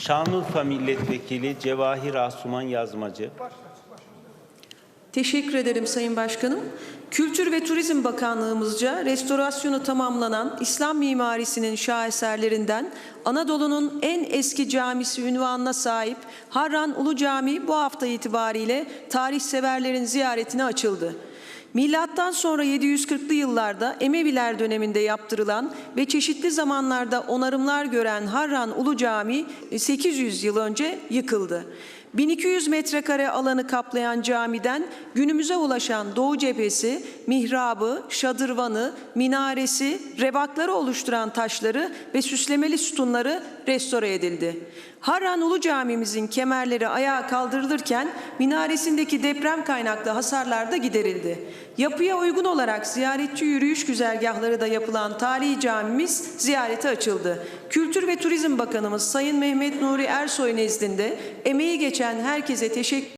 Şanlıurfa Milletvekili Cevahir Asuman Yazmacı. Teşekkür ederim Sayın Başkanım. Kültür ve Turizm Bakanlığımızca restorasyonu tamamlanan İslam mimarisinin şaheserlerinden Anadolu'nun en eski camisi ünvanına sahip Harran Ulu Camii bu hafta itibariyle tarihseverlerin ziyaretine açıldı. Milattan sonra 740'lı yıllarda Emeviler döneminde yaptırılan ve çeşitli zamanlarda onarımlar gören Harran Ulu Camii 800 yıl önce yıkıldı. 1200 metrekare alanı kaplayan camiden günümüze ulaşan Doğu cephesi, mihrabı, şadırvanı, minaresi, rebakları oluşturan taşları ve süslemeli sütunları restore edildi. Harran Ulu Camimizin kemerleri ayağa kaldırılırken minaresindeki deprem kaynaklı hasarlar da giderildi. Yapıya uygun olarak ziyaretçi yürüyüş güzergahları da yapılan tarihi camimiz ziyarete açıldı. Kültür ve Turizm Bakanımız Sayın Mehmet Nuri Ersoy nezdinde emeği geçen herkese teşekkür